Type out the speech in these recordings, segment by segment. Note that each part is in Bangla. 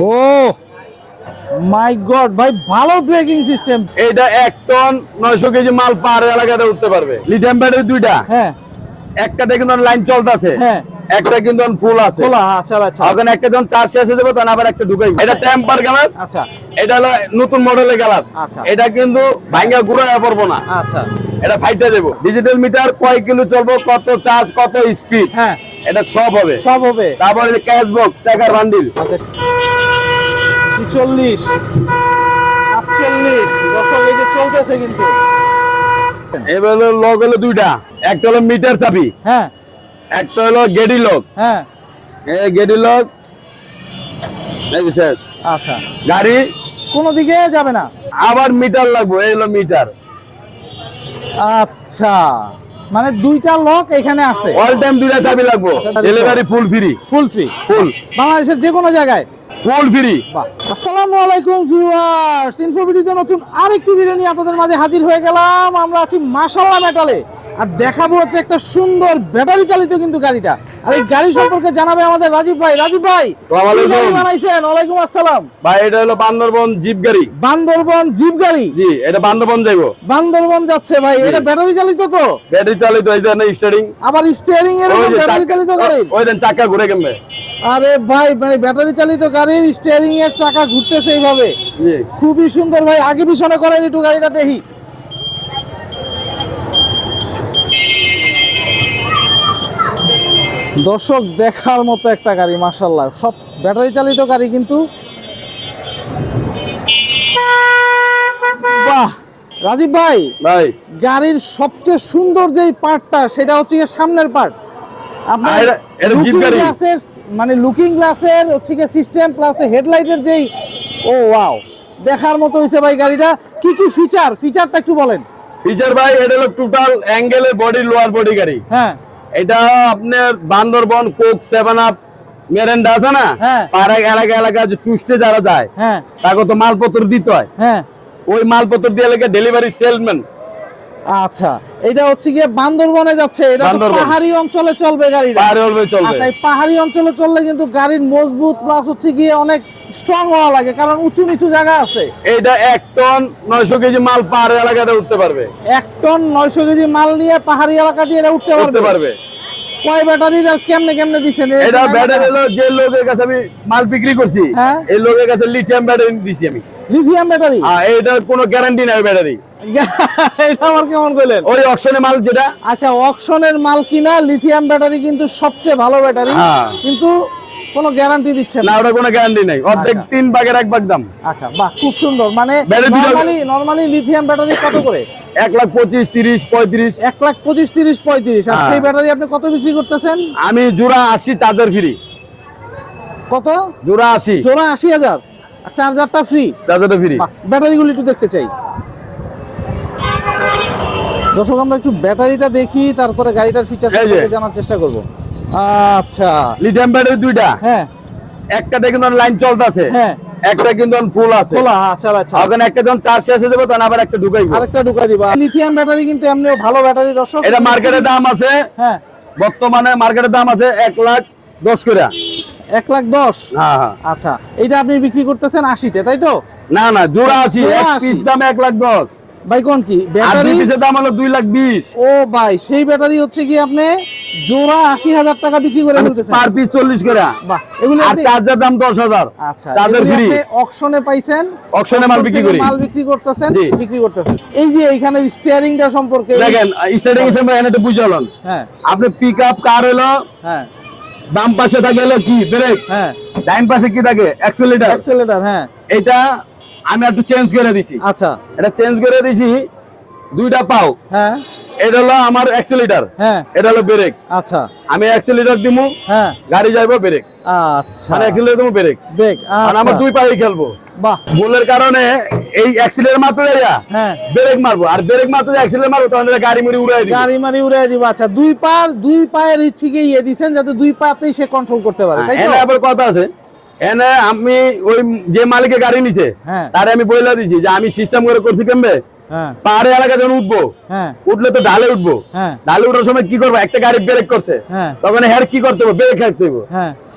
ও! মাই গড ভাই ভালো ব্রেকিং সিস্টেম এটা এক টন নয়শো কেজি মাল পার এলাকাতে উঠতে পারবে। লিথিয়াম ব্যাটারি দুইটা। হ্যাঁ। একটাতে কিন্তু লাইন চলতেছে। হ্যাঁ। একটা কিন্তু ফুল আছে। খোলা আচ্ছা আচ্ছা। ওখানে একটা যখন চার্জ শেষ হয়ে যাবে তখন আবার একটা ঢুকাই। এটা টেম্পার গ্লাস আচ্ছা। এটা হলো নতুন মডেলের গ্লাস আচ্ছা। এটা কিন্তু ভাঙ্গা গুঁড়া পড়ব না। আচ্ছা। এটা ফাইটে দেবো। ডিজিটাল মিটার কয় কিলো চলবো কত চার্জ কত স্পিড হ্যাঁ। এটা সব হবে। সব হবে। তারপরে ক্যাশ বক্স টাকার বান্ডিল আচ্ছা। ছিচল্লিশ সাতচল্লিশ। দশক এই যে চলতেছে কিন্তু। এবার লক হলো দুইটা। একটা হলো মিটার চাবি। হ্যাঁ। একটা হলো গেডি লক হ্যাঁ। গেডি লক শেষ। আচ্ছা। গাড়ি? কোনো দিকে যাবে না। আবার মিটার লাগবে এই হলো মিটার আচ্ছা। মানে দুইটা লক এখানে আছে। অল টাইম দুইটা চাবি লাগবে। Delivery full free full free full বাংলাদেশের যে কোনো জায়গায়। ফ্রি। আসসালামু আলাইকুম নতুন মাঝে হাজির হয়ে গেলাম। আমরা আছি মাশাআল্লাহ মেটালে আর দেখাবো হচ্ছে একটা সুন্দর ব্যাটারি চালিত কিন্তু গাড়িটা। আর এই গাড়ি সম্পর্কে জানাবে আমাদের রাজীব ভাই। রাজীব ভাই গাড়ি। বানাইছেন? ওয়ালাইকুম আসসালাম। ভাই এটা হলো বান্দরবন জিপ গাড়ি। বান্দরবন জিপ গাড়ি? জি এটা বান্দরবন যাইবো। বান্দরবন যাচ্ছে ভাই এটা ব্যাটারি চালিত তো? ব্যাটারি চালিত এই স্টারিং আবার স্টিয়ারিং এর ব্যাটারি চালিত গাড়ি? ওই দেন চাকা ঘুরে আরে ভাই মানে ব্যাটারি চালিত গাড়ির স্টিয়ারিং এর চাকা ঘুরতেছে এইভাবে। খুবই সুন্দর ভাই আগে পিছনে করেন একটু গাড়িটা দেখি। দর্শক দেখার মতো একটা গাড়ি মার্শাল্লাহ সব ব্যাটারি চালিত গাড়ি কিন্তু। বাহ! রাজীব ভাই ভাই। গাড়ির সবচেয়ে সুন্দর যেই পার্টটা সেটা হচ্ছে গিয়ে সামনের পার্ট। আপনার। গ্লাসের মানে লুকিং গ্লাসের হচ্ছে গিয়ে সিস্টেম প্লাস হেডলাইটের যেই ও ওয়াও দেখার মতো হয়েছে ভাই গাড়িটা। কি কি ফিচার ফিচারটা একটু বলেন। ফিচার ভাই এটা হলো টোটাল অ্যাঙ্গেলের বডি লোয়ার বডি গাড়ি। হ্যাঁ। এটা আপনার Bandarban Coke seven up Mirinda আছে না? হ্যাঁ। এলাকা এলাকা যে টুস্টে যারা যায় হ্যাঁ। তাকে তো মালপত্র দিতে হয়। হ্যাঁ। ওই মালপত্র দিয়ে এলাকা ডেলিভারি আচ্ছা এটা হচ্ছে গিয়ে বান্দরবনে যাচ্ছে এটা তো পাহাড়ি অঞ্চলে চলবে গাড়িটা। পারে চলবে চলবে। আচ্ছা পাহাড়ি অঞ্চলে চললে কিন্তু গাড়ির মজবুত প্লাস হচ্ছে গিয়ে অনেক স্ট্রং হওয়া লাগে কারণ উঁচু নিচু জায়গা আছে। এটা এক টন নয়শো কেজি মাল পাহাড় এলাকাতে উঠতে পারবে। এক টন নয়শো কেজি মাল নিয়ে পাহাড়ি এলাকা দিয়ে এটা উঠতে পারবে। পারবে। কয় ব্যাটারির আর কেমনে কেমনে দিচ্ছেন এটা ব্যাটারি হলো যে লোকের কাছে আমি মাল বিক্রি করছি হ্যাঁ। এই লোকের কাছে লিথিয়াম ব্যাটারি দিছি আমি। লিথিয়াম ব্যাটারি কোনো গ্যারান্টি নাই ব্যাটারি এটা আমার কেমন কইলেন? ওই মাল যেটা। আচ্ছা অকশনের মাল কিনা লিথিয়াম ব্যাটারি কিন্তু সবচেয়ে ভালো ব্যাটারি। কিন্তু কোনো গ্যারান্টি দিচ্ছে না। ওটা কোনো গ্যারান্টি নাই। অর্ধেক আচ্ছা। তিন ভাগের এক ভাগ দাম। আচ্ছা বাহ খুব সুন্দর। মানে নরমালি নরমালি লিথিয়াম ব্যাটারি কত করে? এক লাখ পঁচিশ তিরিশ পঁয়ত্রিশ। এক লাখ পঁচিশ তিরিশ পঁয়ত্রিশ। আর হ্যাঁ। সেই ব্যাটারি আপনি কত বিক্রি করতেছেন? আমি জোড়া আশি চার্জার ফ্রি কত? জোড়া আশি। জোড়া আশি হাজার। চার্জারটা ফ্রি চার্জারটা ফ্রি ব্যাটারিগুলো একটু দেখতে চাই। দর্শক আমরা একটু ব্যাটারিটা দেখি তারপরে গাড়িটার ফিচার জানার চেষ্টা করব। আচ্ছা। লিথিয়াম ব্যাটারি দুইটা? হ্যাঁ। একটাতে কিন্তু লাইন চলতেছে। হ্যাঁ। একটা কিন্তু ফুল আছে। খোলা আচ্ছা আচ্ছা। ওখানে একটা যখন চার্জ শেষ হয়ে যাবে তখন আবার একটা ঢুকাই আরেকটা ঢুকাই দিবা। লিথিয়াম ব্যাটারি কিন্তু এমনিও ভালো ব্যাটারি দর্শক। এটা মার্কেটের দাম আছে। হ্যাঁ। বর্তমানে মার্কেটের দাম আছে এক লাখ দশ করে। এক লাখ দশ? হ্যাঁ হ্যাঁ। আচ্ছা। এটা আপনি বিক্রি করতেছেন আশিতে তাই তো? না না জোড়া আশি। আশি। পিস দাম এক লাখ দশ। ভাই কোন কি? ব্যাটারি? পিসের দাম হলো দুই লাখ বিশ। ও ভাই সেই ব্যাটারি হচ্ছে কি আপনি জোড়া আশি হাজার টাকা বিক্রি করে ফেলতেছেন পার পিস চল্লিশ করে। বাহ এগুলো আর চার্জার দাম দশ হাজার। আচ্ছা চার্জার ফ্রি আপনি অকশনে পাইছেন। অকশনে মাল বিক্রি করি। মাল বিক্রি করতেছেন বিক্রি করতেছেন। এই যে স্টিয়ারিংটা সম্পর্কে দেখেন বুঝে হ্যাঁ। আপনি পিক আপ কার হলো হ্যাঁ। বাম পাশে থাকে হলো কি? ব্রেক হ্যাঁ। ডাইন পাশে কি থাকে? হ্যাঁ। এটা আমি একটু চেঞ্জ করে দিছি। আচ্ছা। এটা চেঞ্জ করে দিছি দুইটা পাও। হ্যাঁ। এটা হলো আমার অ্যাক্সেলেটার হ্যাঁ। এটা হলো ব্রেক আচ্ছা। আমি অ্যাক্সেলেটার দিমু হ্যাঁ। গাড়ি যাইবো ব্রেক আচ্ছা। মানে অ্যাক্সেলেটার দিমু ব্রেক বেগ আর আমার দুই পায়ে খেলব। বাহ। ভুলের কারণে এই অ্যাক্সিলেটার মারতে যাইয়া হ্যাঁ। ব্রেক মারবো। আর ব্রেক মারতে অ্যাক্সিলেটার মারবো তখন এটা গাড়ি মুড়ি উড়াই দিবে। গাড়ি মারি উড়াই দিব। আচ্ছা দুই পা দুই পায়ের ইচ্ছে ইয়ে দিছেন যাতে দুই পাতেই সে কন্ট্রোল করতে পারে তাই তো? এনে আবার কথা আছে। এনে আমি ওই যে মালিকের গাড়ি নিছে হ্যাঁ। তারে আমি বইলা দিছি যে আমি সিস্টেম করে করছি কেমবে? হ্যাঁ। পাহাড়ি এলাকা যখন উঠবো হ্যাঁ। উঠলে তো ডালে উঠবো। ডালে উঠার সময় কি করব? একটা গাড়ি ব্রেক করছে। তখন হ্যার কি করতে হবে? ব্রেক রাখতে হবে।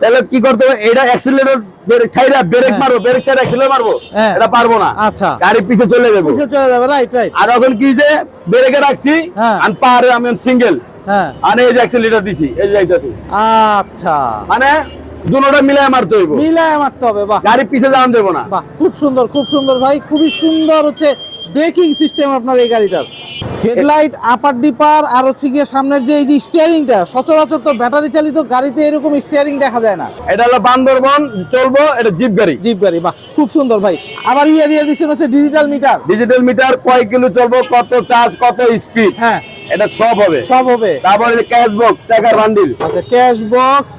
তাহলে কি করতে হবে? এটা অ্যাক্সিলারেটর ব্রেক ছাইরা ব্রেক। মারবো ব্রেক ছাইরা অ্যাক্সিলারেটর মারবো। এটা পারব না। আচ্ছা। গাড়ি পিছে চলে যাব। পিছে চলে যাবে রাইট রাইট আর এখন কি যে ব্রেকে রাখছি। আর পাহাড়ে আমি সিঙ্গেল হ্যাঁ। আর এই যে দিছি এই যে আচ্ছা। মানে দুটোটা মিলাই মারতে হইব। মিলায় মারতে হবে বাহ। গাড়ি পিছে যাওয়ান দেবো না। বাহ খুব সুন্দর খুব সুন্দর ভাই খুবই সুন্দর হচ্ছে ব্রেকিং সিস্টেম আপনার এই গাড়িটার। হেডলাইট আপার ডিপার আর হচ্ছে গিয়ে সামনের যে এই যে স্টিয়ারিংটা সচরাচর তো ব্যাটারি চালিত গাড়িতে এরকম স্টিয়ারিং দেখা যায় না। এটা হলো বান্দরবন চলবো এটা জিপ গাড়ি। জিপ গাড়ি বাহ খুব সুন্দর ভাই। আবার ইয়ে দিয়ে দিচ্ছেন হচ্ছে ডিজিটাল মিটার ডিজিটাল মিটার কয় কিলো চলবো কত চার্জ কত স্পিড হ্যাঁ। এটা সব হবে। সব হবে। তারপরে ক্যাশ বক্স টাকার বান্ডিল আচ্ছা ক্যাশ বক্স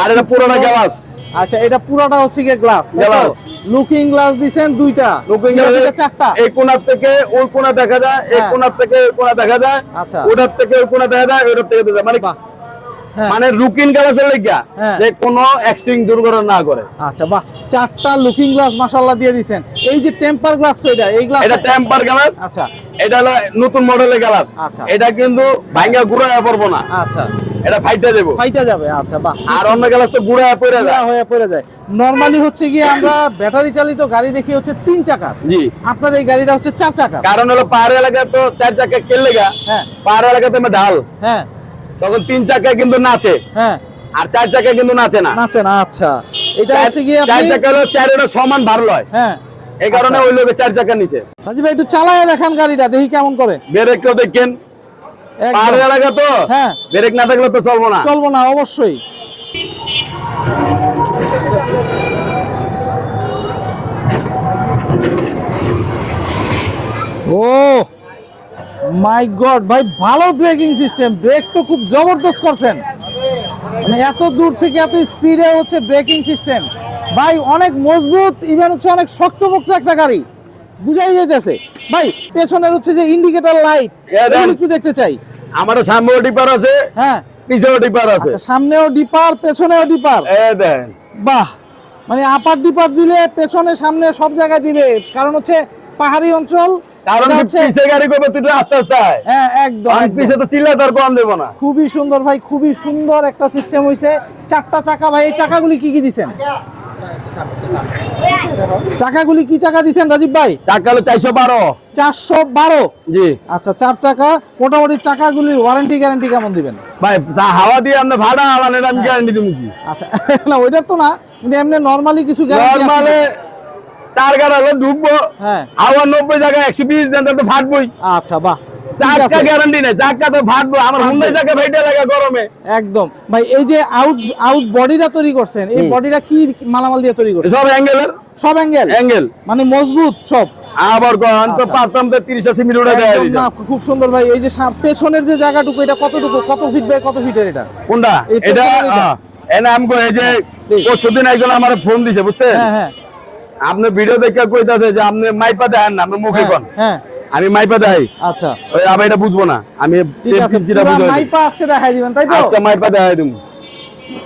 আর এটা পুরোটা গ্যালাস আচ্ছা এটা পুরোটা হচ্ছে গিয়ে গ্লাস Glass। Looking glass. দিছেন দুইটা। লুকিং এটা চারটা। এই কোণার থেকে ওই কোণা দেখা যায় এই হ্যাঁ। কোণার থেকে ওই কোণা দেখা যায় আচ্ছা। ওটার থেকে ওই কোণা দেখা যায় ওটার থেকে দেখা মানে হ্যাঁ। মানে রুকিন গ্যালাসের লেগা হ্যাঁ। যে কোনো অ্যাক্সিডেন্ট দুর্ঘটনা না করে আচ্ছা বাহ। চারটা লুকিং গ্লাস মাশাআল্লাহ দিয়ে দিছেন। এই যে টেম্পার গ্লাস তো এটা এই গ্লাস এটা টেম্পার গ্যালাস আচ্ছা। এটা হলো নতুন মডেলের গ্যালাস আচ্ছা। এটা কিন্তু ভাঙ্গা গুড়া পড়ব না। আচ্ছা। এটা ফাইটা দেবো। ফাইটা যাবে আচ্ছা বাহ। আর অন্য গ্যালাস তো গুড়া পড়ে যায়। হয়ে পড়ে যায়। নরমালি হচ্ছে গিয়ে আমরা ব্যাটারি চালিত গাড়ি দেখি হচ্ছে তিন চাকার জি। আপনার এই গাড়িটা হচ্ছে চার চাকার কারণ হলো পাহাড়ি এলাকায় তো চার চাকা কেলে গা হ্যাঁ। পাহাড়ি এলাকাতে আমরা ঢাল। হ্যাঁ। তখন তিন চাকায় কিন্তু নাচে। হ্যাঁ। আর চার চাকায় কিন্তু নাচে না। নাচে না আচ্ছা। এটা হচ্ছে গিয়ে চার চাকা হলো চারেরও সমান ভার লয়। হ্যাঁ। এই কারণে আচ্ছা। ওই লোকে চার চাকা নিচে রাজীব ভাই একটু চালায় দেখান গাড়িটা দেখি কেমন করে। ব্রেক কেউ দেখেন। একদম। এলাকা তো? হ্যাঁ। ব্রেক না থাকলে তো চলবো না। চলবো না অবশ্যই। ও মাই গড ভাই ভালো ব্রেকিং সিস্টেম ব্রেক তো খুব জবরদস্ত করছেন। মানে এত দূর থেকে এত স্পিডে হচ্ছে ব্রেকিং সিস্টেম ভাই অনেক মজবুত ইভেন হচ্ছে অনেক শক্তপোক্ত একটা গাড়ি। বুঝাই যেতেছে ভাই পেছনের হচ্ছে যে ইন্ডিকেটর লাইট একটু দেখতে চাই। আমার সামনেও ডিপার আছে হ্যাঁ। পিছেও ডিপার আছে। আচ্ছা সামনেও ডিপার পেছনেও ডিপার। এ দেন। বাহ! মানে আপার ডিপার দিলে পেছনে সামনে সব জায়গায় দিবে কারণ হচ্ছে পাহাড়ি অঞ্চল কারণ হচ্ছে পিছে গাড়ি করব তুই আস্তে আস্তে হ্যাঁ একদম পিছে তো চিল্লা কম দেবো না। খুবই সুন্দর ভাই খুবই সুন্দর একটা সিস্টেম হইছে। চারটা চাকা ভাই এই চাকাগুলি কি কি দিছেন? চাকাগুলি কি চাকা দিছেন রাজীব ভাই? চাকা হলো চারশো বারো। চারশো বারো? জি। আচ্ছা চার চাকা মোটামুটি চাকাগুলির ওয়ারেন্টি গ্যারান্টি কেমন দিবেন? ভাই হাওয়া দিয়ে আপনি ভাড়া আলান এটা আমি গ্যারান্টি দিব কি? আচ্ছা না ওইটার তো না কিন্তু এমনি নর্মালি কিছু গ্যারান্টি নর্মালে তার গাড়ি হলো ঢুকবো। হ্যাঁ। হাওয়া নব্বই জায়গায় একশো বিশ দেন তো ফাটবই। আচ্ছা বাহ। আছে। গ্যারান্টি নেই চাক্কা তো ফাটবো আমার হুন্ডাই ফেটে লাগে গরমে। একদম। ভাই এই যে আউট আউট বডিটা তৈরি করছেন এই বডিটা কি মালামাল দিয়ে তৈরি করছেন? সব অ্যাঙ্গেলের সব অ্যাঙ্গেল অ্যাঙ্গেল মানে মজবুত সব। আবার তো আচ্ছা। পারতাম তো তিরিশ আশি মিনিট উঠে দেয় না খুব সুন্দর ভাই এই যে পেছনের যে জায়গাটুকু এটা কতটুকু কত ফিট বাই কত ফিটের এটা? কোনটা? এটা এই যে। পরশুদিন একজন আমার ফোন দিছে বুঝছেন? হ্যাঁ হ্যাঁ। আপনি ভিডিও দেখে কইতাছে যে আপনি মাইপা দেন না আপনি মুখে হ্যাঁ, কোন? হ্যাঁ। আমি মাইপা দেই আচ্ছা। ওই আবার এটা বুঝব না। আমি যেটা বুঝব মাইপা আজকে দেখাই দিবেন তাই তো? আজকে মাইপা দেয় তুমি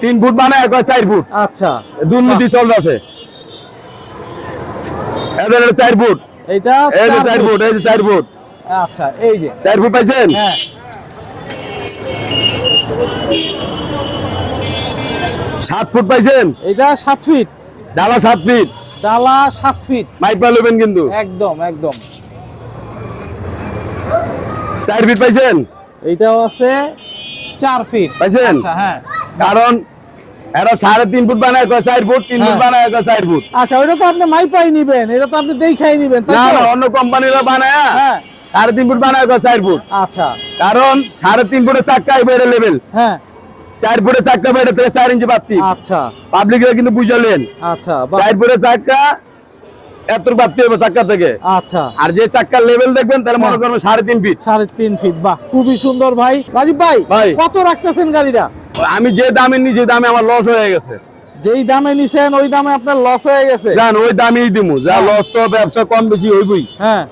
তিন ফুট মানে এক চার ফুট। আচ্ছা। দুর্নীতি চলতেছে। এদের চার ফুট। এইটা এই যে চার। ফুট। এই যে চার ফুট। আচ্ছা এই যে। চার ফুট পাইছেন? হ্যাঁ। সাত ফুট পাইছেন? এটা সাত ফিট। ডালা সাত ফিট। ডালা সাত ফিট। মাইপা লবেন কিন্তু। একদম একদম। চার ফিট পাইছেন? এইটাও আছে চার ফিট পাইছেন? আচ্ছা হ্যাঁ। কারণ এরা সাড়ে তিন ফুট বানায় চার ফুট তিন ফুট হ্যাঁ। বানায় চার ফুট আচ্ছা ওইটা তো আপনি মাইপাই নিবেন এটা তো আপনি দেখাই নিবেন তাই না না অন্য কোম্পানিরা বানায়। হ্যাঁ। সাড়ে তিন ফুট বানায় চার ফুট আচ্ছা। কারণ সাড়ে তিন ফুটের চাক্কা বেড়ে লেভেল হ্যাঁ। চার ফুটের চাক্কা বেড়ে থেকে চার ইঞ্চি আচ্ছা। পাবলিকরা কিন্তু বুঝলেন। আচ্ছা চার ফুটের চাক্কা এত বাড়তি হবে চাক্কা থেকে। আচ্ছা। আর যে চাক্কার লেভেল দেখবেন তাহলে মনে হ্যাঁ। করবেন সাড়ে তিন ফিট সাড়ে তিন ফিট বাহ খুবই সুন্দর ভাই। রাজীব ভাই ভাই। কত রাখতেছেন গাড়িটা? আমি যে দামে নিচে দামে আমার লস হয়ে গেছে। যেই দামে নিছেন ওই দামে আপনার লস হয়ে গেছে? জান ওই দামেই দিমু। যা হ্যাঁ। লস তো ব্যবসা কম বেশি হইবই। হ্যাঁ।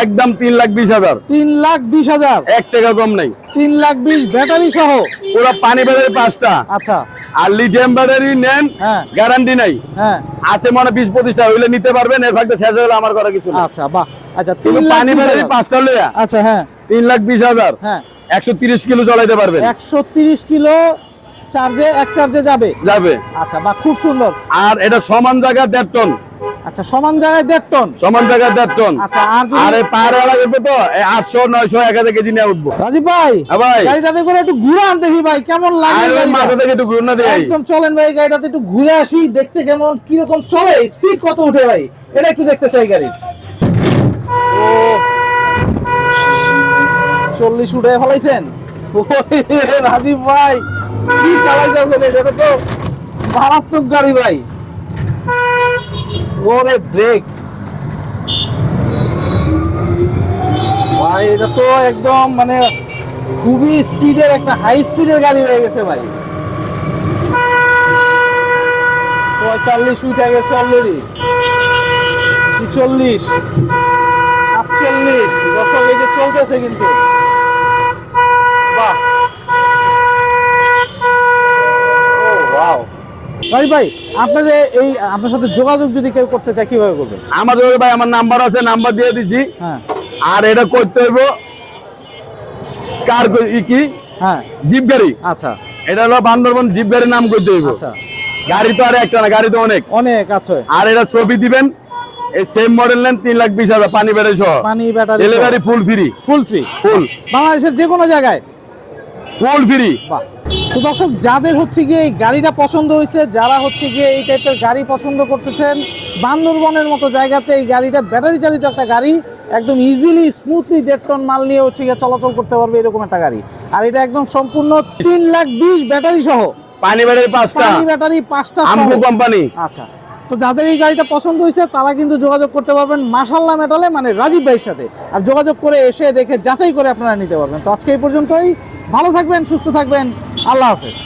একদম তিন লাখ বিশ হাজার। তিন লাখ বিশ হাজার। এক টাকা কম নেই। তিন লাখ বিশ ব্যাটারি সহ। পুরো পানি ব্যাটারি পাঁচটা। আচ্ছা। আর লিথিয়াম ব্যাটারি নেন হ্যাঁ। গ্যারান্টি নাই। হ্যাঁ। আছে মনে বিশ পঁচিশটা হইলে নিতে পারবেন এর ফাঁকতে শেষ হলে আমার করা কিছু আচ্ছা বাহ। আচ্ছা তিন পানি ব্যাটারি পাঁচটা লইয়া আচ্ছা হ্যাঁ। তিন লাখ বিশ হাজার হ্যাঁ। একশো তিরিশ কিলো চলাইতে পারবেন। একশো তিরিশ কিলো চার্জে এক চার্জে যাবে। যাবে। আচ্ছা বাহ খুব সুন্দর। আর এটা সমান জায়গা দেড় টন আচ্ছা সমান জায়গায় দেড় টন। সমান জায়গা দেড় টন। আচ্ছা আর এই পাহাড়ে করবে তো আটশো নয়শো এক হাজার কেজি নিয়ে উঠবো। রাজীব ভাই হ্যাঁ ভাই। গাড়িটাতে করে একটু ঘুরে আনতে ভাই কেমন লাগে? মাথা থেকে একটু ঘুরে না দেয় একদম চলেন ভাই গাড়িটাতে একটু ঘুরে আসি দেখতে কেমন কীরকম চলে স্পিড কত উঠে ভাই? এটা একটু দেখতে চাই গাড়ি। ও চল্লিশ উঠে ফেলাইছেন? রাজীব ভাই কি চালাইতেছেন এটা তো? মারাত্মক গাড়ি ভাই। ওরে ব্রেক ভাই, এটা তো একদম মানে খুবই স্পিডের একটা হাই স্পিডের গাড়ি হয়ে গেছে ভাই। পঁয়তাল্লিশ উঠে গেছে অলরেডি ছিচল্লিশ, সাতচল্লিশ যে চলতেছে কিন্তু বাহ ও ওয়াও ভাই ভাই আপনার এই আপনার সাথে যোগাযোগ যদি কেউ করতে চায় কীভাবে করবে? আমার ভাই আমার নাম্বার আছে নাম্বার দিয়ে দিছি। হ্যাঁ। আর এটা করতে হইব কার কি? হ্যাঁ। জিপ গাড়ি। আচ্ছা। এটা হলো বান্দরবন জিপ গাড়ির নাম করতে হইব। আচ্ছা। গাড়ি তো আর একটা না গাড়ি তো অনেক। অনেক আছে। আর এটা ছবি দিবেন এই সেম মডেল নেন তিন লাখ বিশ হাজার পানি ব্যাটারি সহ। পানি battery delivery full free full free full বাংলাদেশের যে কোনো জায়গায়? ফুল ফ্রি বাহ। তো দর্শক যাদের হচ্ছে গিয়ে এই গাড়িটা পছন্দ হয়েছে যারা হচ্ছে গিয়ে এই টাইপের গাড়ি পছন্দ করতেছেন বান্দরবনের মতো জায়গাতে এই গাড়িটা ব্যাটারি চালিত একটা গাড়ি একদম ইজিলি স্মুথলি দেড় টন মাল নিয়ে হচ্ছে গিয়ে চলাচল করতে পারবে এরকম একটা গাড়ি। আর এটা একদম সম্পূর্ণ তিন লাখ বিশ ব্যাটারি সহ। পানি ব্যাটারি পাঁচটা। পানি ব্যাটারি পাঁচটা কোম্পানি আচ্ছা। তো যাদের এই গাড়িটা পছন্দ হয়েছে তারা কিন্তু যোগাযোগ করতে পারবেন মাসাল্লাহ মেটালে মানে রাজীব ভাইয়ের সাথে। আর যোগাযোগ করে এসে দেখে যাচাই করে আপনারা নিতে পারবেন। তো আজকে এই পর্যন্তই। ভালো থাকবেন সুস্থ থাকবেন। আল্লাহ হাফেজ